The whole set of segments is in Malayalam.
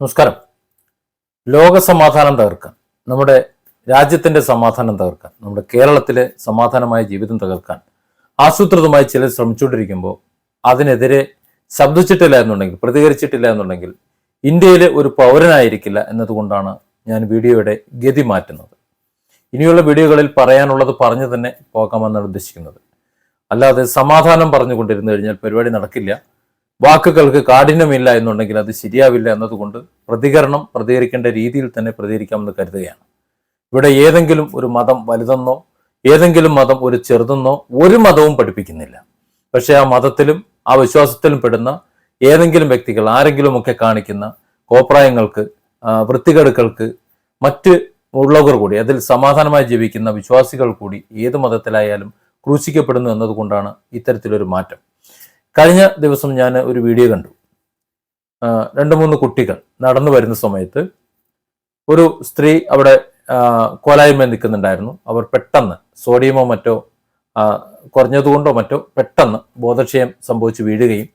നമസ്കാരം. ലോക സമാധാനം തകർക്കാൻ നമ്മുടെ രാജ്യത്തിന്റെ സമാധാനം തകർക്കാൻ നമ്മുടെ കേരളത്തിലെ സമാധാനമായ ജീവിതം തകർക്കാൻ ആസൂത്രിതമായി ചിലർ ശ്രമിച്ചുകൊണ്ടിരിക്കുമ്പോൾ അതിനെതിരെ ശബ്ദിച്ചിട്ടില്ല എന്നുണ്ടെങ്കിൽ പ്രതികരിച്ചിട്ടില്ല എന്നുണ്ടെങ്കിൽ ഇന്ത്യയിലെ ഒരു പൗരനായിരിക്കില്ല എന്നതുകൊണ്ടാണ് ഞാൻ വീഡിയോയുടെ ഗതി മാറ്റുന്നത്. ഇനിയുള്ള വീഡിയോകളിൽ പറയാനുള്ളത് പറഞ്ഞു തന്നെ പോകാമെന്നാണ് ഉദ്ദേശിക്കുന്നത്. അല്ലാതെ സമാധാനം പറഞ്ഞുകൊണ്ടിരുന്നു കഴിഞ്ഞാൽ പരിപാടി നടക്കില്ല. വാക്കുകൾക്ക് കാഠിന്യമില്ല എന്നുണ്ടെങ്കിൽ അത് ശരിയാവില്ല എന്നതുകൊണ്ട് പ്രതികരണം പ്രതികരിക്കേണ്ട രീതിയിൽ തന്നെ പ്രതികരിക്കാമെന്ന് കരുതുകയാണ്. ഇവിടെ ഏതെങ്കിലും ഒരു മതം വലുതെന്നോ ഏതെങ്കിലും മതം ഒരു ചെറുതെന്നോ ഒരു മതവും പഠിപ്പിക്കുന്നില്ല. പക്ഷേ ആ മതത്തിലും ആ വിശ്വാസത്തിലും പെടുന്ന ഏതെങ്കിലും വ്യക്തികൾ ആരെങ്കിലുമൊക്കെ കാണിക്കുന്ന കോപ്രായങ്ങൾക്ക് വൃത്തികെടുക്കൾക്ക് മറ്റ് ഉള്ളവർ കൂടി അതിൽ സമാധാനമായി ജീവിക്കുന്ന വിശ്വാസികൾ കൂടി ഏത് മതത്തിലായാലും ക്രൂശിക്കപ്പെടുന്നു എന്നതുകൊണ്ടാണ് ഇത്തരത്തിലൊരു മാറ്റം. കഴിഞ്ഞ ദിവസം ഞാൻ ഒരു വീഡിയോ കണ്ടു. രണ്ട് മൂന്ന് കുട്ടികൾ നടന്നു വരുന്ന സമയത്ത് ഒരു സ്ത്രീ അവിടെ കോലായ്മ നിൽക്കുന്നുണ്ടായിരുന്നു. അവർ പെട്ടെന്ന് സോഡിയമോ മറ്റോ കുറഞ്ഞതുകൊണ്ടോ മറ്റോ പെട്ടെന്ന് ബോധക്ഷയം സംഭവിച്ച് വീഴുകയും.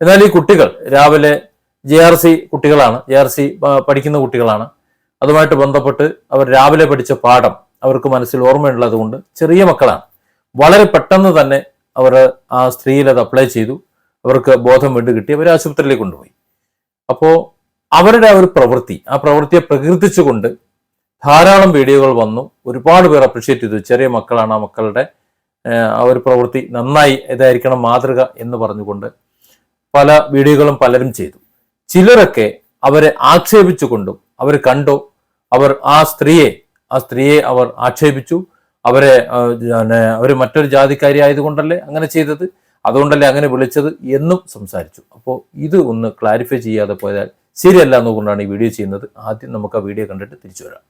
എന്നാൽ ഈ കുട്ടികൾ രാവിലെ ജെ ആർ സി കുട്ടികളാണ്. ജെ ആർ സി പഠിക്കുന്ന കുട്ടികളാണ്. അതുമായിട്ട് ബന്ധപ്പെട്ട് അവർ രാവിലെ പഠിച്ച പാഠം അവർക്ക് മനസ്സിൽ ഓർമ്മയുള്ളത് കൊണ്ട് ചെറിയ മക്കളാണ്. വളരെ പെട്ടെന്ന് തന്നെ അവർ ആ സ്ത്രീയിൽ അത് അപ്ലൈ ചെയ്തു. അവർക്ക് ബോധം വീണ്ടും കിട്ടി. അവർ ആശുപത്രിയിലേക്ക് കൊണ്ടുപോയി. അപ്പോൾ അവരുടെ ആ ഒരു പ്രവൃത്തി ആ പ്രവൃത്തിയെ പ്രകീർത്തിച്ചുകൊണ്ട് ധാരാളം വീഡിയോകൾ വന്നു. ഒരുപാട് പേർ അപ്രിഷ്യേറ്റ് ചെയ്തു. ചെറിയ മക്കളാണ് ആ മക്കളുടെ ആ ഒരു പ്രവൃത്തി നന്നായി ഇതായിരിക്കണം മാതൃക എന്ന് പറഞ്ഞുകൊണ്ട് പല വീഡിയോകളും പലരും ചെയ്തു. ചിലരൊക്കെ അവരെ ആക്ഷേപിച്ചുകൊണ്ടും അവർ കണ്ടു. അവർ ആ സ്ത്രീയെ ആ സ്ത്രീയെ അവർ ആക്ഷേപിച്ചു. അവരെ അവർ മറ്റൊരു ജാതിക്കാരി ആയതുകൊണ്ടല്ലേ അങ്ങനെ ചെയ്തത്? അതുകൊണ്ടല്ലേ അങ്ങനെ വിളിച്ചത് എന്നും സംസാരിച്ചു. അപ്പോൾ ഇത് ഒന്ന് ക്ലാരിഫൈ ചെയ്യാതെ പോയാൽ ശരിയല്ല എന്നുകൊണ്ടാണ് ഈ വീഡിയോ ചെയ്യുന്നത്. ആദ്യം നമുക്ക് ആ വീഡിയോ കണ്ടിട്ട് തിരിച്ചു വരാം.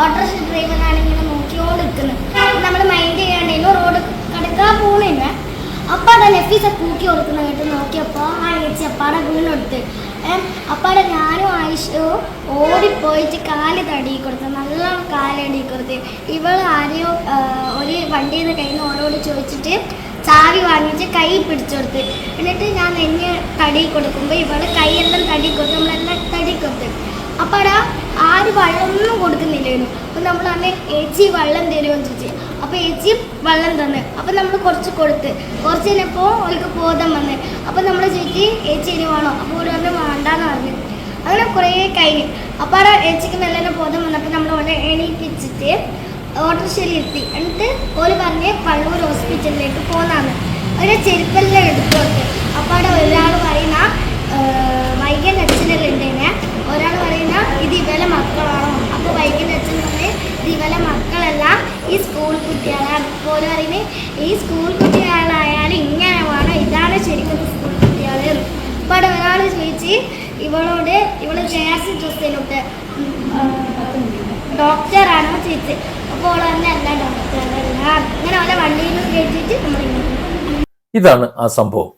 ഓട്ടോറിക്ഷ ഡ്രൈവറാണ് ഇങ്ങനെ നോക്കിയോണ്ട് നിൽക്കുന്നത് നമ്മൾ മൈൻഡ് ചെയ്യാണ്ടായിരുന്നു റോഡ് കടക്കാൻ പോകുന്നില്ല അപ്പൊ അവിടെ നഫീസ കൂക്കി കൊടുക്കുന്ന കേട്ട്. നോക്കിയപ്പോൾ ആ ചേച്ചി അപ്പാടെ വീണെടുത്ത് അപ്പാടെ ഞാനും ആയിഷവും ഓടിപ്പോയിട്ട് കാൽ തടി കൊടുത്ത് നല്ല കാൽ കാലടി കൊടുത്ത്. ഇവൾ ആരെയോ ഒരു വണ്ടിയിൽ നിന്ന് കയ്യിൽ നിന്ന് ഓരോട് ചോദിച്ചിട്ട് ചാവി വാങ്ങിച്ച് കൈ പിടിച്ചു കൊടുത്ത്. എന്നിട്ട് ഞാൻ നെഞ്ഞ് തടി കൊടുക്കുമ്പോൾ ഇവൾ കൈയെല്ലാം തടി കൊടുത്ത് നമ്മളെല്ലാം തടി കൊടുത്ത്. അപ്പോൾ അവിടെ ആര് വെള്ളമൊന്നും കൊടുക്കുന്നില്ലായിരുന്നു അപ്പം നമ്മൾ അന്ന് ഏച്ചി വെള്ളം തരുമെന്ന് ചോദിച്ചു. അപ്പോൾ ഏച്ചി വെള്ളം തന്ന്. അപ്പം നമ്മൾ കുറച്ച് കൊടുത്ത്. കുറച്ച് കഴിഞ്ഞപ്പോൾ അവൾക്ക് ബോധം വന്ന്. അപ്പം നമ്മൾ ചോദിച്ചു ഏച്ചി ഇനി വേണോ? അപ്പോൾ ഒരു പറഞ്ഞ് വേണ്ടാന്ന് പറഞ്ഞു. അങ്ങനെ കുറേ കഴിഞ്ഞ്. അപ്പോൾ അവിടെ ഏച്ചിക്ക് നല്ല ബോധം വന്നപ്പോൾ നമ്മൾ അവളെ എണീപ്പിച്ചിട്ട് ഓട്ടോറിക്ഷയിൽ ഇരുത്തി. എന്നിട്ട് ഓൽ പറഞ്ഞ് പള്ളൂർ ഹോസ്പിറ്റലിലേക്ക് പോന്നാന്ന്. അവരെ ചെരുപ്പെല്ലാം എടുത്തു കൊടുത്ത്. അപ്പോൾ അവിടെ ഒരാൾ പറയുന്ന വൈകൻ അച്ഛനെല്ലാം ഒരാൾ പറയുന്ന ഇത് ഇവലെ മക്കളാണോ? അപ്പോൾ വൈകുന്നേരം അച്ഛൻ പറഞ്ഞ് ഇത് ഇവലെ മക്കളല്ല ഈ സ്കൂൾ കുട്ടികളാണ്. പോലെ പറയുന്നത് ഈ സ്കൂൾ കുട്ടികളായാലും ഇങ്ങനെ വേണം. ഇതാണ് ശരിക്കും സ്കൂൾ കുട്ടികൾ അപ്പോൾ ഒരാൾ ചോദിച്ച് ഇവളോട് ഇവൾ ജേഴ്സി ഡ്രസ്സിലോട്ട് ഡോക്ടറാണോ ചോദിച്ച്. അപ്പോൾ അവൾ തന്നെ അല്ല ഡോക്ടറല്ല അവളെ വണ്ടിയിൽ കയറ്റിയിട്ട് നമ്മളിങ്ങനെ ഇതാണ് ആ സംഭവം.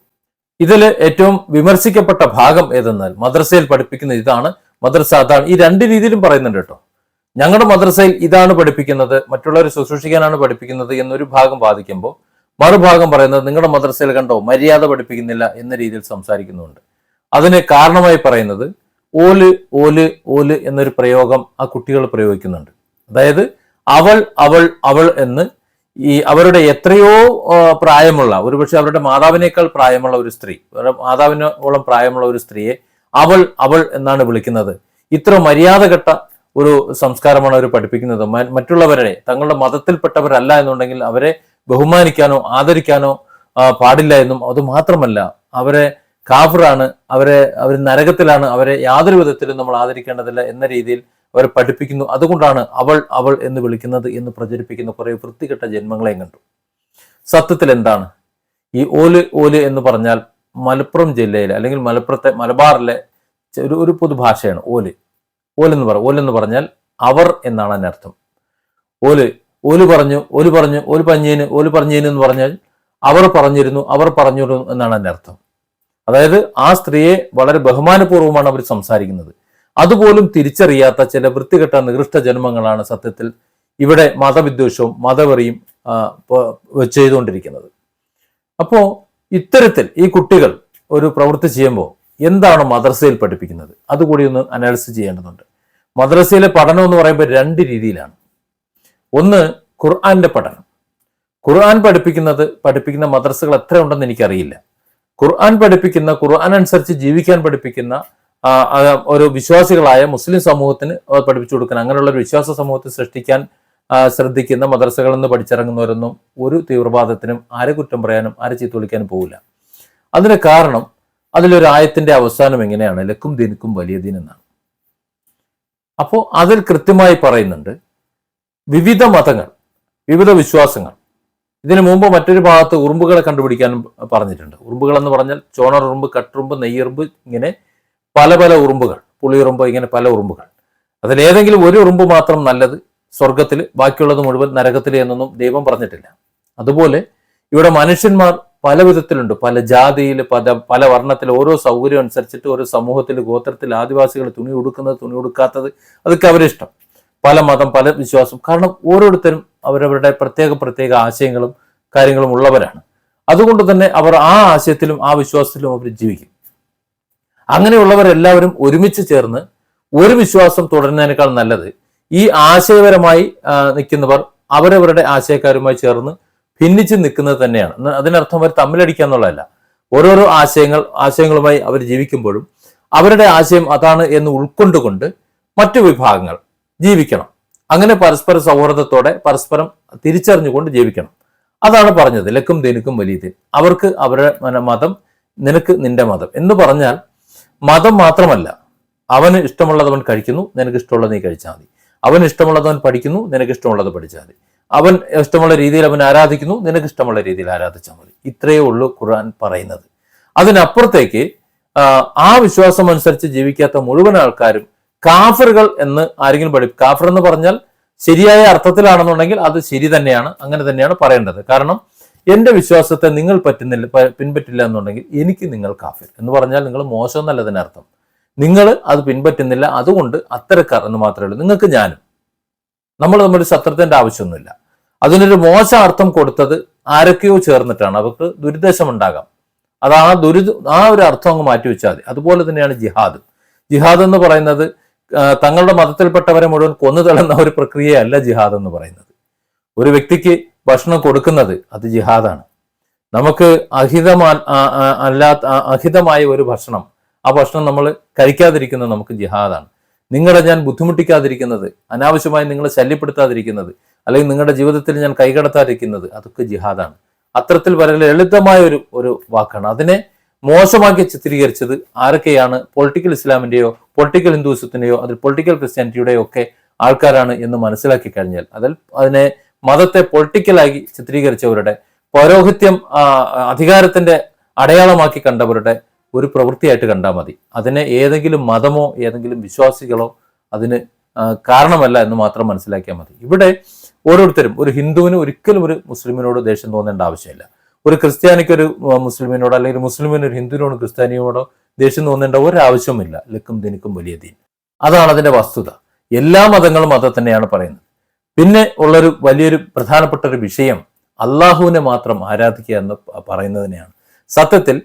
ഇതിൽ ഏറ്റവും വിമർശിക്കപ്പെട്ട ഭാഗം ഏതെന്നാൽ മദ്രസയിൽ പഠിപ്പിക്കുന്ന ഇതാണ് മദ്രസ അതാണ്. ഈ രണ്ട് രീതിയിലും പറയുന്നുണ്ട് കേട്ടോ. ഞങ്ങളുടെ മദ്രസയിൽ ഇതാണ് പഠിപ്പിക്കുന്നത് മറ്റുള്ളവരെ ശുശ്രൂഷിക്കാനാണ് പഠിപ്പിക്കുന്നത് എന്നൊരു ഭാഗം വാദിക്കുമ്പോൾ മറുഭാഗം പറയുന്നത് നിങ്ങളുടെ മദ്രസയിൽ കണ്ടോ മര്യാദ പഠിപ്പിക്കുന്നില്ല എന്ന രീതിയിൽ സംസാരിക്കുന്നുണ്ട്. അതിന് കാരണമായി പറയുന്നത് ഓൽ ഓൽ ഓൽ എന്നൊരു പ്രയോഗം ആ കുട്ടികൾ പ്രയോഗിക്കുന്നുണ്ട്. അതായത് അവൾ അവൾ അവൾ എന്ന് ഈ അവരുടെ എത്രയോ പ്രായമുള്ള ഒരുപക്ഷെ അവരുടെ മാതാവിനേക്കാൾ പ്രായമുള്ള ഒരു സ്ത്രീ അവരുടെ മാതാവിനോളം പ്രായമുള്ള ഒരു സ്ത്രീയെ അവൾ അവൾ എന്നാണ് വിളിക്കുന്നത്. ഇത്ര മര്യാദ കെട്ട ഒരു സംസ്കാരമാണ് അവർ പഠിപ്പിക്കുന്നത്. മറ്റുള്ളവരെ തങ്ങളുടെ മതത്തിൽപ്പെട്ടവരല്ല എന്നുണ്ടെങ്കിൽ അവരെ ബഹുമാനിക്കാനോ ആദരിക്കാനോ പാടില്ല എന്നും അത് മാത്രമല്ല അവരെ കാഫറാണ് അവരെ അവർ നരകത്തിലാണ് അവരെ യാതൊരു വിധത്തിലും നമ്മൾ ആദരിക്കേണ്ടതില്ല എന്ന രീതിയിൽ അവരെ പഠിപ്പിക്കുന്നു. അതുകൊണ്ടാണ് അവൾ അവൾ എന്ന് വിളിക്കുന്നത് എന്ന് പ്രചരിപ്പിക്കുന്ന കുറെ വൃത്തികെട്ട ജന്മങ്ങളെയും കണ്ടു. സത്യത്തിൽ എന്താണ് ഈ ഓൽ ഓൽ എന്ന് പറഞ്ഞാൽ മലപ്പുറം ജില്ലയിലെ അല്ലെങ്കിൽ മലപ്പുറത്തെ മലബാറിലെ ഒരു ഒരു പൊതുഭാഷയാണ് ഓൽ. ഓലെന്ന് പറ ഓലെന്ന് പറഞ്ഞാൽ അവർ എന്നാണ് അതിനർത്ഥം ഓൽ ഓൽ പറഞ്ഞു ഓൽ പറഞ്ഞു ഓൽ പഞ്ഞേന് ഓൽ പറഞ്ഞേന് എന്ന് പറഞ്ഞാൽ അവർ പറഞ്ഞിരുന്നു അവർ പറഞ്ഞിരുന്നു എന്നാണ് അതിന്റെ അർത്ഥം. അതായത് ആ സ്ത്രീയെ വളരെ ബഹുമാനപൂർവമാണ് അവർ സംസാരിക്കുന്നത്. അതുപോലും തിരിച്ചറിയാത്ത ചില വൃത്തികെട്ട നികൃഷ്ട ജന്മങ്ങളാണ് സത്യത്തിൽ ഇവിടെ മതവിദ്വേഷവും മതവെറിയും ചെയ്തുകൊണ്ടിരിക്കുന്നത് അപ്പോ ഇത്തരത്തിൽ ഈ കുട്ടികൾ ഒരു പ്രവൃത്തി ചെയ്യുമ്പോൾ എന്താണ് മദ്രസയിൽ പഠിപ്പിക്കുന്നത്? അതുകൂടി ഒന്ന് അനാലിസിസ് ചെയ്യേണ്ടതുണ്ട്. മദ്രസയിലെ പഠനം എന്ന് പറയുമ്പോൾ രണ്ട് രീതിയിലാണ്. ഒന്ന് ഖുർആന്റെ പഠനം. ഖുർആൻ പഠിപ്പിക്കുന്നത് പഠിപ്പിക്കുന്ന മദ്രസകൾ എത്ര ഉണ്ടെന്ന് എനിക്കറിയില്ല. ഖുർആൻ പഠിപ്പിക്കുന്ന ഖുർആൻ അനുസരിച്ച് ജീവിക്കാൻ പഠിപ്പിക്കുന്ന ഒരു വിശ്വാസികളായ മുസ്ലിം സമൂഹത്തിന് പഠിപ്പിച്ചു കൊടുക്കാൻ അങ്ങനെയുള്ള ഒരു വിശ്വാസ സമൂഹത്തെ സൃഷ്ടിക്കാൻ ശ്രദ്ധിക്കുന്ന മദ്രസകളിൽ നിന്ന് പഠിച്ചിറങ്ങുന്നവരൊന്നും ഒരു തീവ്രവാദത്തിനും ആരെ കുറ്റം പറയാനും ആരെ ചീത്ത വിളിക്കാനും പോകില്ല അതിന് കാരണം അതിലൊരു ആയത്തിന്റെ അവസാനം എങ്ങനെയാണ്? ലക്കും ദിനക്കും വലിയ ദീൻ എന്നാണ്. അപ്പോൾ അതിൽ കൃത്യമായി പറയുന്നുണ്ട് വിവിധ മതങ്ങൾ വിവിധ വിശ്വാസങ്ങൾ ഇതിനു മുമ്പ് മറ്റൊരു ഭാഗത്ത് ഉറുമ്പുകളെ കണ്ടുപിടിക്കാനും പറഞ്ഞിട്ടുണ്ട്. ഉറുമ്പുകൾ എന്ന് പറഞ്ഞാൽ ചോണറുറുമ്പ് കട്ടുറുമ്പ് നെയ്യുറുമ്പ് ഇങ്ങനെ പല പല ഉറുമ്പുകൾ പുളിയുറുമ്പ് ഇങ്ങനെ പല ഉറുമ്പുകൾ. അതിലേതെങ്കിലും ഒരു ഉറുമ്പ് മാത്രം നല്ലത് സ്വർഗത്തിൽ ബാക്കിയുള്ളത് മുഴുവൻ നരകത്തിൽ എന്നൊന്നും ദൈവം പറഞ്ഞിട്ടില്ല. അതുപോലെ ഇവിടെ മനുഷ്യന്മാർ പല വിധത്തിലുണ്ട്. പല ജാതിയിൽ പല പല വർണത്തിൽ ഓരോ സൗകര്യം അനുസരിച്ചിട്ട് ഓരോ സമൂഹത്തിൽ ഗോത്രത്തിൽ ആദിവാസികൾ തുണി ഉടുക്കുന്നത് തുണി ഉടുക്കാത്തത് അതൊക്കെ അവരെ ഇഷ്ടം പല മതം പല വിശ്വാസം. കാരണം ഓരോരുത്തരും അവരവരുടെ പ്രത്യേക പ്രത്യേക ആശയങ്ങളും കാര്യങ്ങളും ഉള്ളവരാണ്. അതുകൊണ്ട് തന്നെ അവർ ആ ആശയത്തിലും ആ വിശ്വാസത്തിലും അവർ ജീവിക്കും. അങ്ങനെയുള്ളവരെല്ലാവരും ഒരുമിച്ച് ചേർന്ന് ഒരു വിശ്വാസം തുടരുന്നതിനേക്കാൾ നല്ലത് ഈ ആശയപരമായി നിൽക്കുന്നവർ അവരവരുടെ ആശയക്കാരുമായി ചേർന്ന് ഭിന്നിച്ച് നിൽക്കുന്നത് തന്നെയാണ്. അതിനർത്ഥം അവർ തമ്മിലടിക്കുക എന്നുള്ളതല്ല. ഓരോരോ ആശയങ്ങൾ ആശയങ്ങളുമായി അവർ ജീവിക്കുമ്പോഴും അവരുടെ ആശയം അതാണ് എന്ന് ഉൾക്കൊണ്ടുകൊണ്ട് മറ്റു വിഭാഗങ്ങൾ ജീവിക്കണം. അങ്ങനെ പരസ്പര സൗഹൃദത്തോടെ പരസ്പരം തിരിച്ചറിഞ്ഞുകൊണ്ട് ജീവിക്കണം. അതാണ് പറഞ്ഞത്. ലക്കും വലിയ വലിയതിൻ അവർക്ക് അവരുടെ മതം നിനക്ക് നിന്റെ മതം എന്ന് പറഞ്ഞാൽ മതം മാത്രമല്ല. അവന് ഇഷ്ടമുള്ളത് അവൻ കഴിക്കുന്നു. നിനക്ക് ഇഷ്ടമുള്ളത് നീ കഴിച്ചാൽ മതി. അവന് ഇഷ്ടമുള്ളത് അവൻ പഠിക്കുന്നു നിനക്ക് ഇഷ്ടമുള്ളത് പഠിച്ചാൽ മതി. അവൻ ഇഷ്ടമുള്ള രീതിയിൽ അവൻ ആരാധിക്കുന്നു നിനക്ക് ഇഷ്ടമുള്ള രീതിയിൽ ആരാധിച്ചാൽ മതി. ഇത്രയേ ഉള്ളൂ ഖുർആൻ പറയുന്നത്. അതിനപ്പുറത്തേക്ക് ആ, വിശ്വാസം അനുസരിച്ച് ജീവിക്കാത്ത മുഴുവൻ ആൾക്കാരും കാഫറുകൾ എന്ന് ആരെങ്കിലും പഠി കാഫർ എന്ന് പറഞ്ഞാൽ ശരിയായ അർത്ഥത്തിലാണെന്നുണ്ടെങ്കിൽ അത് ശരി തന്നെയാണ് അങ്ങനെ തന്നെയാണ് പറയേണ്ടത്. കാരണം എന്റെ വിശ്വാസത്തെ നിങ്ങൾ പറ്റുന്നില്ല പിൻപറ്റില്ല എന്നുണ്ടെങ്കിൽ എനിക്ക് നിങ്ങൾ കാഫിർ. എന്ന് പറഞ്ഞാൽ നിങ്ങൾ മോശം എന്നല്ല അതിനർത്ഥം. നിങ്ങൾ അത് പിൻപറ്റുന്നില്ല. അതുകൊണ്ട് അത്തരക്കാർ എന്ന് മാത്രമേ ഉള്ളൂ. നിങ്ങൾക്ക് ഞാനും. നമ്മൾ നമ്മുടെ ശത്രുത്തിന്റെ ആവശ്യമൊന്നുമില്ല. അതിനൊരു മോശ അർത്ഥം കൊടുത്തത് ആരൊക്കെയോ ചേർന്നിട്ടാണ്. അവർക്ക് ദുരുദ്ദേശം ഉണ്ടാകാം. അതാണ് ആ ദുരിത ആ ഒരു അർത്ഥം അങ്ങ് മാറ്റി വെച്ചാൽ മതി. അതുപോലെ തന്നെയാണ് ജിഹാദ്. ജിഹാദ് എന്ന് പറയുന്നത് തങ്ങളുടെ മതത്തിൽപ്പെട്ടവരെ മുഴുവൻ കൊന്നു തള്ളുന്ന ഒരു പ്രക്രിയയല്ല ജിഹാദ് എന്ന് പറയുന്നത്. ഒരു വ്യക്തിക്ക് ഭക്ഷണം കൊടുക്കുന്നത് അത് ജിഹാദാണ്. നമുക്ക് അഹിതമാ അല്ലാത്ത അഹിതമായ ഒരു ഭക്ഷണം ആ ഭക്ഷണം നമ്മൾ കഴിക്കാതിരിക്കുന്നത് നമുക്ക് ജിഹാദാണ്. നിങ്ങളെ ഞാൻ ബുദ്ധിമുട്ടിക്കാതിരിക്കുന്നത് അനാവശ്യമായി നിങ്ങളെ ശല്യപ്പെടുത്താതിരിക്കുന്നത് അല്ലെങ്കിൽ നിങ്ങളുടെ ജീവിതത്തിൽ ഞാൻ കൈകടത്താതിരിക്കുന്നത് അതൊക്കെ ജിഹാദാണ്. അത്തരത്തിൽ വളരെ ലളിതമായ ഒരു ഒരു വാക്കാണ്. അതിനെ മോശമാക്കി ചിത്രീകരിച്ചത് ആരൊക്കെയാണ്? പൊളിറ്റിക്കൽ ഇസ്ലാമിന്റെയോ പൊളിറ്റിക്കൽ ഹിന്ദുവിസത്തിന്റെയോ അതിൽ പൊളിറ്റിക്കൽ ക്രിസ്ത്യാനിറ്റിയുടെയോ ഒക്കെ ആൾക്കാരാണ് എന്ന് മനസ്സിലാക്കി കഴിഞ്ഞാൽ അതിൽ അതിനെ മതത്തെ പൊളിറ്റിക്കലായി ചിത്രീകരിച്ചവരുടെ പൗരോഹിത്യം അധികാരത്തിന്റെ അടയാളമാക്കി കണ്ടവരുടെ ഒരു പ്രവൃത്തിയായിട്ട് കണ്ടാൽ മതി. അതിനെ ഏതെങ്കിലും മതമോ ഏതെങ്കിലും വിശ്വാസികളോ അതിന് കാരണമല്ല എന്ന് മാത്രം മനസ്സിലാക്കിയാൽ മതി. ഇവിടെ ഓരോരുത്തരും ഒരു ഹിന്ദുവിന് ഒരിക്കലും ഒരു മുസ്ലിമിനോട് ദേഷ്യം തോന്നേണ്ട ആവശ്യമില്ല. ഒരു ക്രിസ്ത്യാനിക്ക് ഒരു മുസ്ലിമിനോട് അല്ലെങ്കിൽ മുസ്ലിമിന് ഒരു ഹിന്ദുവിനോട് ക്രിസ്ത്യാനിയോടോ ദേഷ്യം തോന്നേണ്ട ഒരാവശ്യവുമില്ല. ലക്കും ദിനിക്കും വലിയ ദീൻ. അതാണ് അതിന്റെ വസ്തുത. എല്ലാ മതങ്ങളും അത് തന്നെയാണ് പറയുന്നത്. പിന്നെ ഉള്ളൊരു വലിയൊരു പ്രധാനപ്പെട്ട ഒരു വിഷയം അള്ളാഹുവിനെ മാത്രം ആരാധിക്കുക എന്ന് പറയുന്നതിനെയാണ്. സത്യത്തിൽ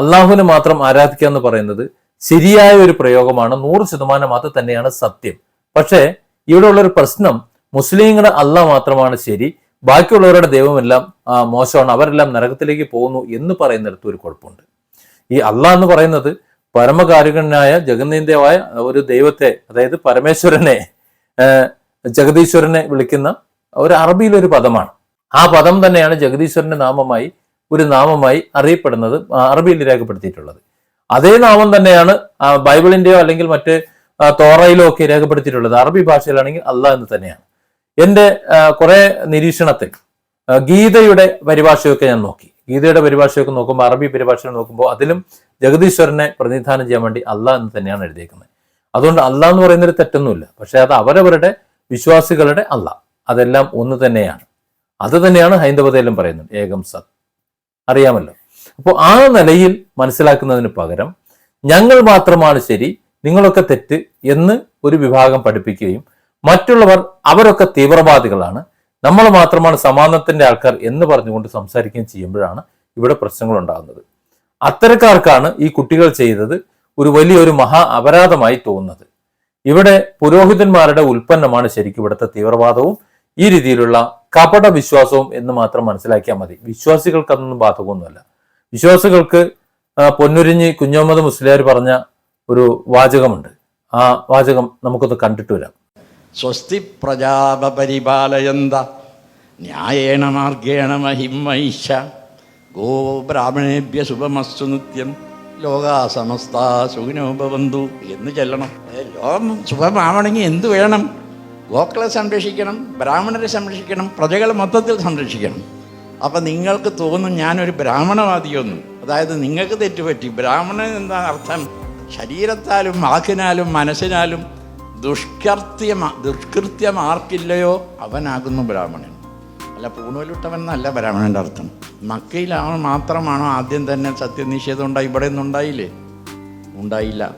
അള്ളാഹുവിനെ മാത്രം ആരാധിക്കുക എന്ന് പറയുന്നത് ശരിയായ ഒരു പ്രയോഗമാണ്. നൂറ് ശതമാനം മാത്രം തന്നെയാണ് സത്യം. പക്ഷേ ഇവിടെ ഉള്ളൊരു പ്രശ്നം മുസ്ലിങ്ങളുടെ അല്ല മാത്രമാണ് ശരി ബാക്കിയുള്ളവരുടെ ദൈവമെല്ലാം മോശമാണ് അവരെല്ലാം നരകത്തിലേക്ക് പോകുന്നു എന്ന് പറയുന്നിടത്ത് ഒരു കുഴപ്പമുണ്ട്. ഈ അല്ല എന്ന് പറയുന്നത് പരമകാരുകനായ ജഗന്നീന്ദ്രമായ ഒരു ദൈവത്തെ അതായത് പരമേശ്വരനെ ജഗദീശ്വരനെ വിളിക്കുന്ന ഒരു അറബിയിലൊരു പദമാണ്. ആ പദം തന്നെയാണ് ജഗദീശ്വരന്റെ നാമമായി ഒരു നാമമായി അറിയപ്പെടുന്നത് അറബിയിൽ രേഖപ്പെടുത്തിയിട്ടുള്ളത്. അതേ നാമം തന്നെയാണ് ബൈബിളിന്റെയോ അല്ലെങ്കിൽ മറ്റ് തോറയിലോ ഒക്കെ രേഖപ്പെടുത്തിയിട്ടുള്ളത്. അറബി ഭാഷയിലാണെങ്കിൽ അള്ളാഹ് എന്ന് തന്നെയാണ്. എന്റെ കുറെ നിരീക്ഷണത്തിൽ ഗീതയുടെ പരിഭാഷയൊക്കെ ഞാൻ നോക്കി. ഗീതയുടെ പരിഭാഷയൊക്കെ നോക്കുമ്പോൾ അറബി പരിഭാഷ നോക്കുമ്പോൾ അതിലും ജഗദീശ്വരനെ പ്രതിനിധാനം ചെയ്യാൻ വേണ്ടി അള്ളാഹ് എന്ന് തന്നെയാണ് എഴുതിയേക്കുന്നത്. അതുകൊണ്ട് അള്ളാഹ് എന്ന് പറയുന്നൊരു തെറ്റൊന്നുമില്ല. പക്ഷെ അത് അവരവരുടെ വിശ്വാസികളുടെ അല്ല അതെല്ലാം ഒന്ന് തന്നെയാണ്. അത് തന്നെയാണ് ഹൈന്ദവതയിലും പറയുന്നത്. ഏകം സത്. അറിയാമല്ലോ. അപ്പോൾ ആ നിലയിൽ മനസ്സിലാക്കുന്നതിന് പകരം ഞങ്ങൾ മാത്രമാണ് ശരി നിങ്ങളൊക്കെ തെറ്റ് എന്ന് ഒരു വിഭാഗം പഠിപ്പിക്കുകയും മറ്റുള്ളവർ അവരൊക്കെ തീവ്രവാദികളാണ് നമ്മൾ മാത്രമാണ് സമാധാനത്തിന്റെ ആൾക്കാർ എന്ന് പറഞ്ഞുകൊണ്ട് സംസാരിക്കുകയും ചെയ്യുമ്പോഴാണ് ഇവിടെ പ്രശ്നങ്ങൾ ഉണ്ടാകുന്നത് അത്തരക്കാർക്കാണ് ഈ കുട്ടികൾ ചെയ്തത് ഒരു വലിയൊരു മഹാ അപരാധമായി തോന്നുന്നത്. ഇവിടെ പുരോഹിതന്മാരുടെ ഉൽപ്പന്നമാണ് ശരിക്കും ഇവിടുത്തെ തീവ്രവാദവും ഈ രീതിയിലുള്ള കപട വിശ്വാസവും എന്ന് മാത്രം മനസ്സിലാക്കിയാൽ മതി. വിശ്വാസികൾക്ക് അതൊന്നും ബാധകമൊന്നുമല്ല. വിശ്വാസികൾക്ക് പൊന്നുരിഞ്ഞ് കുഞ്ഞോമത് മുസ്ലിയാർ പറഞ്ഞ ഒരു വാചകമുണ്ട്. ആ വാചകം നമുക്കൊന്ന് കണ്ടിട്ട് വരാം. സ്വസ്തി പ്രജാപരിപാലയന്ത ന്യായേണ മാർഗേണ മഹിമൈഷ ഗോ ബ്രാഹ്മണേഭ്യ ശുഭമസ്തു നിത്യം ലോകാ സമസ്ത എന്ന് ചെല്ലണം. ലോകം ശുഭമാവണമെങ്കിൽ എന്ത് വേണം? ഗോക്കളെ സംരക്ഷിക്കണം ബ്രാഹ്മണരെ സംരക്ഷിക്കണം പ്രജകളെ മൊത്തത്തിൽ സംരക്ഷിക്കണം. അപ്പം നിങ്ങൾക്ക് തോന്നും ഞാനൊരു ബ്രാഹ്മണവാദിയൊന്നും. അതായത് നിങ്ങൾക്ക് തെറ്റുപറ്റി. ബ്രാഹ്മണൻ എന്താ അർത്ഥം ശരീരത്താലും വാക്കിനാലും മനസ്സിനാലും ദുഷ്കൃത്യം ദുഷ്കൃത്യം ആർക്കില്ലയോ അവനാകുന്നു ബ്രാഹ്മണൻ. അല്ല പൂണൂലിട്ടവൻ എന്നല്ല ബ്രാഹ്മണന്റെ അർത്ഥം. മക്കയിലാണ് മാത്രമാണോ ആദ്യം തന്നെ സത്യനിഷേധം ഉണ്ടായി ഇവിടെ ഒന്നും ഉണ്ടായില്ലേ? ഉണ്ടായില്ല.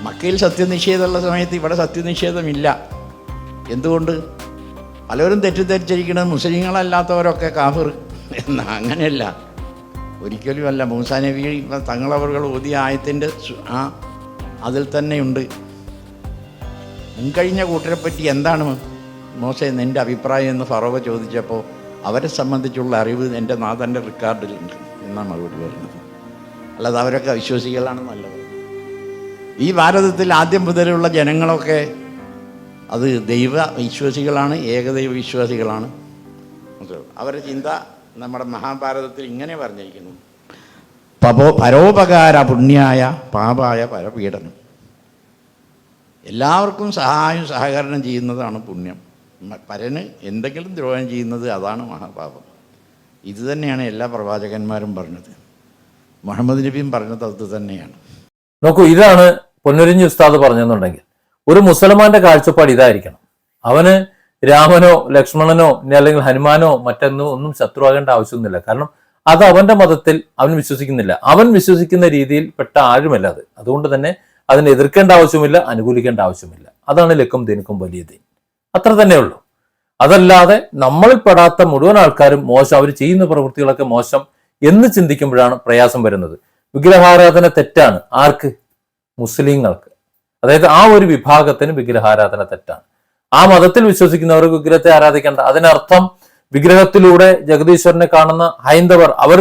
മക്കയിൽ സത്യനിഷേധമുള്ള സമയത്ത് ഇവിടെ സത്യനിഷേധമില്ല. എന്തുകൊണ്ട്? പലരും തെറ്റിദ്ധരിച്ചിരിക്കുന്നത് മുസ്ലിങ്ങളല്ലാത്തവരൊക്കെ കാഫിർ. എന്ന അങ്ങനെയല്ല. ഒരിക്കലും അല്ല മൂസാ നബി തങ്ങളവറുകൾ ഓതിയ ആയത്തിന്റെ ആ അതിൽ തന്നെയുണ്ട്. മുൻകഴിഞ്ഞ കൂട്ടരെ പറ്റി എന്താണ് മോശ നിന്റെ അഭിപ്രായം എന്ന് ഫറോവ ചോദിച്ചപ്പോൾ അവരെ സംബന്ധിച്ചുള്ള അറിവ് എന്റെ നാഥന്റെ റെക്കാർഡിലുണ്ട് എന്നാണ് മറുപടി പറയുന്നത്? അല്ലാതെ അവരൊക്കെ അവിശ്വാസികളാണെന്നല്ല നല്ലത് ഈ ഭാരതത്തിൽ ആദ്യം മുതലുള്ള ജനങ്ങളൊക്കെ അത് ദൈവ വിശ്വാസികളാണ് ഏകദൈവ വിശ്വാസികളാണ്. അവരുടെ ചിന്ത നമ്മുടെ മഹാഭാരതത്തിൽ ഇങ്ങനെ പറഞ്ഞിരിക്കുന്നു. പപോ പരോപകാര പുണ്യായ പാപായ പരപീഡനം. എല്ലാവർക്കും സഹായം സഹകരണം ചെയ്യുന്നതാണ് പുണ്യം. പരന് എന്തെങ്കിലും ദ്രോഹം ചെയ്യുന്നത് അതാണ് മഹാപാപം. ഇത് തന്നെയാണ് എല്ലാ പ്രവാചകന്മാരും പറഞ്ഞത്. മുഹമ്മദ് നബിയും പറഞ്ഞത് അത് തന്നെയാണ്. നോക്കൂ ഇതാണ് പൊന്നുരിഞ്ഞ് ഉസ്താദ് പറഞ്ഞെന്നുണ്ടെങ്കിൽ. ഒരു മുസൽമാന്റെ കാഴ്ചപ്പാട് ഇതായിരിക്കണം. അവന് രാമനോ ലക്ഷ്മണനോ അല്ലെങ്കിൽ ഹനുമാനോ മറ്റൊന്നും ഒന്നും ശത്രുവാകേണ്ട ആവശ്യമൊന്നുമില്ല. കാരണം അത് അവന്റെ മതത്തിൽ അവൻ വിശ്വസിക്കുന്നില്ല. അവൻ വിശ്വസിക്കുന്ന രീതിയിൽ പെട്ട ആരുമല്ല അത്. അതുകൊണ്ട് തന്നെ അതിനെ എതിർക്കേണ്ട ആവശ്യമില്ല അനുകൂലിക്കേണ്ട ആവശ്യമില്ല. അതാണ് ലക്കും ദിനക്കും വലിയ ദീൻ. അത്ര തന്നെ ഉള്ളൂ. അതല്ലാതെ നമ്മളിൽ പെടാത്ത മുഴുവൻ ആൾക്കാരും മോശം അവർ ചെയ്യുന്ന പ്രവൃത്തികളൊക്കെ മോശം എന്ന് ചിന്തിക്കുമ്പോഴാണ് പ്രയാസം വരുന്നത്. വിഗ്രഹാരാധന തെറ്റാണ്. ആർക്ക്? മുസ്ലിങ്ങൾക്ക്. അതായത് ആ ഒരു വിഭാഗത്തിന് വിഗ്രഹാരാധന തെറ്റാണ്. ആ മതത്തിൽ വിശ്വസിക്കുന്നവർക്ക് വിഗ്രഹത്തെ ആരാധിക്കേണ്ട. അതിനർത്ഥം വിഗ്രഹത്തിലൂടെ ജഗദീശ്വരനെ കാണുന്ന ഹൈന്ദവർ അവർ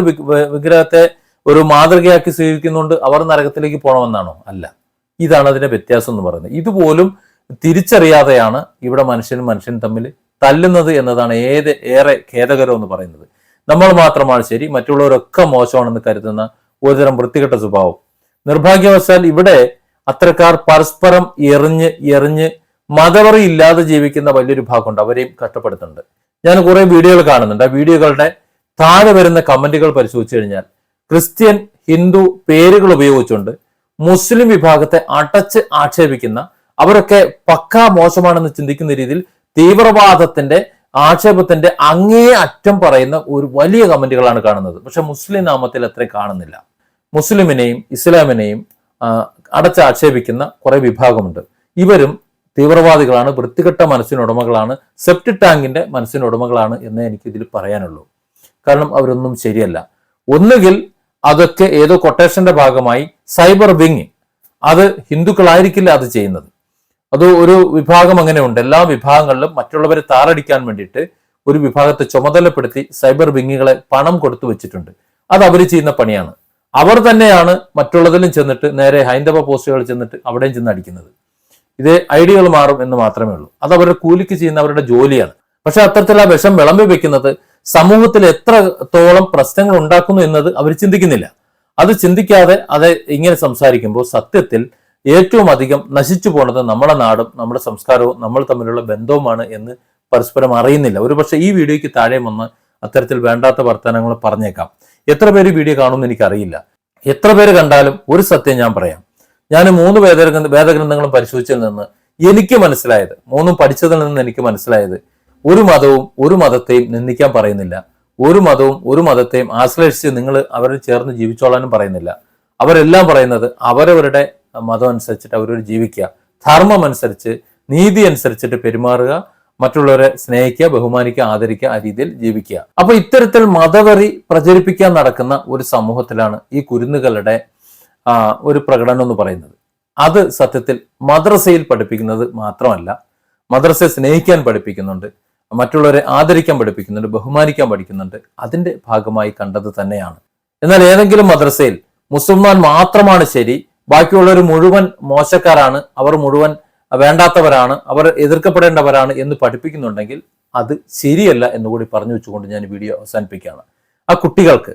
വിഗ്രഹത്തെ ഒരു മാതൃകയാക്കി സ്വീകരിക്കുന്നുണ്ട്. അവർ നരകത്തിലേക്ക് പോകണമെന്നാണോ അല്ല. ഇതാണ് അതിന്റെ വ്യത്യാസം എന്ന് പറയുന്നത്. ഇതുപോലും തിരിച്ചറിയാതെയാണ് ഇവിടെ മനുഷ്യനും മനുഷ്യനും തമ്മിൽ തല്ലുന്നത് എന്നതാണ് ഏത് ഏറെ ഖേദകരം എന്ന് പറയുന്നത്. നമ്മൾ മാത്രമാണ് ശരി മറ്റുള്ളവരൊക്കെ മോശമാണെന്ന് കരുതുന്ന ഒരുതരം വൃത്തികെട്ട സ്വഭാവം. നിർഭാഗ്യവശാൽ ഇവിടെ അത്തരക്കാർ പരസ്പരം എറിഞ്ഞ് എറിഞ്ഞ് മതവറി ഇല്ലാതെ ജീവിക്കുന്ന വലിയൊരു ഭാഗമുണ്ട്. അവരെയും കഷ്ടപ്പെടുത്തുന്നുണ്ട്. ഞാൻ കുറെ വീഡിയോകൾ കാണുന്നുണ്ട്. ആ വീഡിയോകളുടെ താഴെ വരുന്ന കമന്റുകൾ പരിശോധിച്ചു കഴിഞ്ഞാൽ ക്രിസ്ത്യൻ ഹിന്ദു പേരുകൾ ഉപയോഗിച്ചുകൊണ്ട് മുസ്ലിം വിഭാഗത്തെ അടച്ച് ആക്ഷേപിക്കുന്ന അവരൊക്കെ പക്കാ മോശമാണെന്ന് ചിന്തിക്കുന്ന രീതിയിൽ തീവ്രവാദത്തിന്റെ ആക്ഷേപത്തിന്റെ അങ്ങേ അറ്റം പറയുന്ന ഒരു വലിയ കമന്റുകളാണ് കാണുന്നത്. പക്ഷെ മുസ്ലിം നാമത്തിൽ അത്രയും കാണുന്നില്ല. മുസ്ലിമിനെയും ഇസ്ലാമിനെയും ആ, അടച്ച് ആക്ഷേപിക്കുന്ന കുറെ വിഭാഗമുണ്ട്. ഇവരും തീവ്രവാദികളാണ് വൃത്തികെട്ട മനസ്സിനുടമകളാണ് സെപ്റ്റ് ടാങ്കിന്റെ മനസ്സിനുടമകളാണ് എന്ന് എനിക്ക് ഇതിൽ പറയാനുള്ളൂ. കാരണം അവരൊന്നും ശരിയല്ല. ഒന്നുകിൽ അതൊക്കെ ഏതോ കൊട്ടേഷന്റെ ഭാഗമായി സൈബർ വിങ് അത് ഹിന്ദുക്കളായിരിക്കില്ല അത് ചെയ്യുന്നത്. അത് ഒരു വിഭാഗം അങ്ങനെയുണ്ട്. എല്ലാ വിഭാഗങ്ങളിലും മറ്റുള്ളവരെ താറടിക്കാൻ വേണ്ടിയിട്ട് ഒരു വിഭാഗത്തെ ചുമതലപ്പെടുത്തി സൈബർ വിങ്ങുകളെ പണം കൊടുത്തു വെച്ചിട്ടുണ്ട്. അത് അവർ ചെയ്യുന്ന പണിയാണ്. അവർ തന്നെയാണ് മറ്റുള്ളതിലും ചെന്നിട്ട് നേരെ ഹൈന്ദവ പോസ്റ്റുകളിൽ ചെന്നിട്ട് അവിടെയും ചെന്ന് അടിക്കുന്നത്. ഇത് ഐഡിയകൾ മാറും എന്ന് മാത്രമേ ഉള്ളൂ. അത് അവരുടെ കൂലിക്ക് ചെയ്യുന്ന അവരുടെ ജോലിയാണ്. പക്ഷെ അത്തരത്തിൽ ആ വിഷം വിളമ്പി വെക്കുന്നത് സമൂഹത്തിൽ എത്രത്തോളം പ്രശ്നങ്ങൾ ഉണ്ടാക്കുന്നു എന്നത് അവർ ചിന്തിക്കുന്നില്ല. അത് ചിന്തിക്കാതെ അത് ഇങ്ങനെ സംസാരിക്കുമ്പോൾ സത്യത്തിൽ ഏറ്റവും അധികം നശിച്ചു പോണത് നമ്മുടെ നാടും നമ്മുടെ സംസ്കാരവും നമ്മൾ തമ്മിലുള്ള ബന്ധവുമാണ് എന്ന് പരസ്പരം അറിയുന്നില്ല. ഒരുപക്ഷെ ഈ വീഡിയോയ്ക്ക് താഴെ വന്ന് അത്തരത്തിൽ വേണ്ടാത്ത വർത്തമാനങ്ങൾ പറഞ്ഞേക്കാം. എത്ര പേര് വീഡിയോ കാണുമെന്ന് എനിക്കറിയില്ല. എത്ര പേര് കണ്ടാലും ഒരു സത്യം ഞാൻ പറയാം. ഞാൻ മൂന്ന് വേദഗ്രന്ഥ വേദഗ്രന്ഥങ്ങളും പരിശോധിച്ചതിൽ നിന്ന് എനിക്ക് മനസ്സിലായത് മൂന്നും പഠിച്ചതിൽ നിന്ന് എനിക്ക് മനസ്സിലായത് ഒരു മതവും ഒരു മതത്തെയും നിന്ദിക്കാൻ പറയുന്നില്ല. ഒരു മതവും ഒരു മതത്തെയും ആശ്ലേഷിച്ച് നിങ്ങൾ അവരിൽ ചേർന്ന് ജീവിച്ചോളാനും പറയുന്നില്ല. അവരെല്ലാം പറയുന്നത് അവരവരുടെ മതം അനുസരിച്ചിട്ട് അവരവർ ജീവിക്കുക. ധർമ്മം അനുസരിച്ച് നീതി അനുസരിച്ചിട്ട് പെരുമാറുക. മറ്റുള്ളവരെ സ്നേഹിക്കുക ബഹുമാനിക്കുക ആദരിക്കുക ആ രീതിയിൽ ജീവിക്കുക. അപ്പൊ ഇത്തരത്തിൽ മതവെറി പ്രചരിപ്പിക്കാൻ നടക്കുന്ന ഒരു സമൂഹത്തിലാണ് ഈ കുരുന്നുകളുടെ ഒരു പ്രകടനം എന്ന് പറയുന്നത്. അത് സത്യത്തിൽ മദ്രസയിൽ പഠിപ്പിക്കുന്നത് മാത്രമല്ല മദ്രസയെ സ്നേഹിക്കാൻ പഠിപ്പിക്കുന്നുണ്ട് മറ്റുള്ളവരെ ആദരിക്കാൻ പഠിപ്പിക്കുന്നുണ്ട് ബഹുമാനിക്കാൻ പഠിക്കുന്നുണ്ട്. അതിന്റെ ഭാഗമായി കണ്ടത് തന്നെയാണ്. എന്നാൽ ഏതെങ്കിലും മദ്രസയിൽ മുസൽമാൻ മാത്രമാണ് ശരി ബാക്കിയുള്ളവർ മുഴുവൻ മോശക്കാരാണ് അവർ മുഴുവൻ വേണ്ടാത്തവരാണ് അവർ എതിർക്കപ്പെടേണ്ടവരാണ് എന്ന് പഠിപ്പിക്കുന്നുണ്ടെങ്കിൽ അത് ശരിയല്ല എന്നുകൂടി പറഞ്ഞു വെച്ചുകൊണ്ട് ഞാൻ വീഡിയോ അവസാനിപ്പിക്കുകയാണ്. ആ കുട്ടികൾക്ക്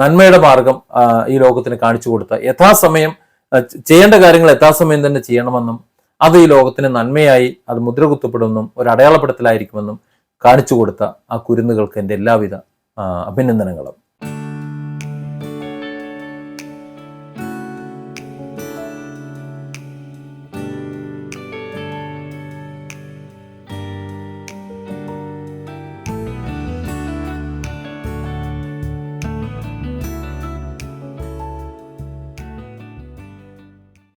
നന്മയുടെ മാർഗം ഈ ലോകത്തിന് കാണിച്ചു കൊടുത്ത യഥാസമയം ചെയ്യേണ്ട കാര്യങ്ങൾ യഥാസമയം തന്നെ ചെയ്യണമെന്നും അത് ഈ ലോകത്തിന് നന്മയായി അത് മുദ്രകുത്തപ്പെടുമെന്നും ഒരു അടയാളപ്പെടുത്തലായിരിക്കുമെന്നും കാണിച്ചു കൊടുത്ത ആ കുരുന്നുകൾക്ക് എന്റെ എല്ലാവിധ അഭിനന്ദനങ്ങളും.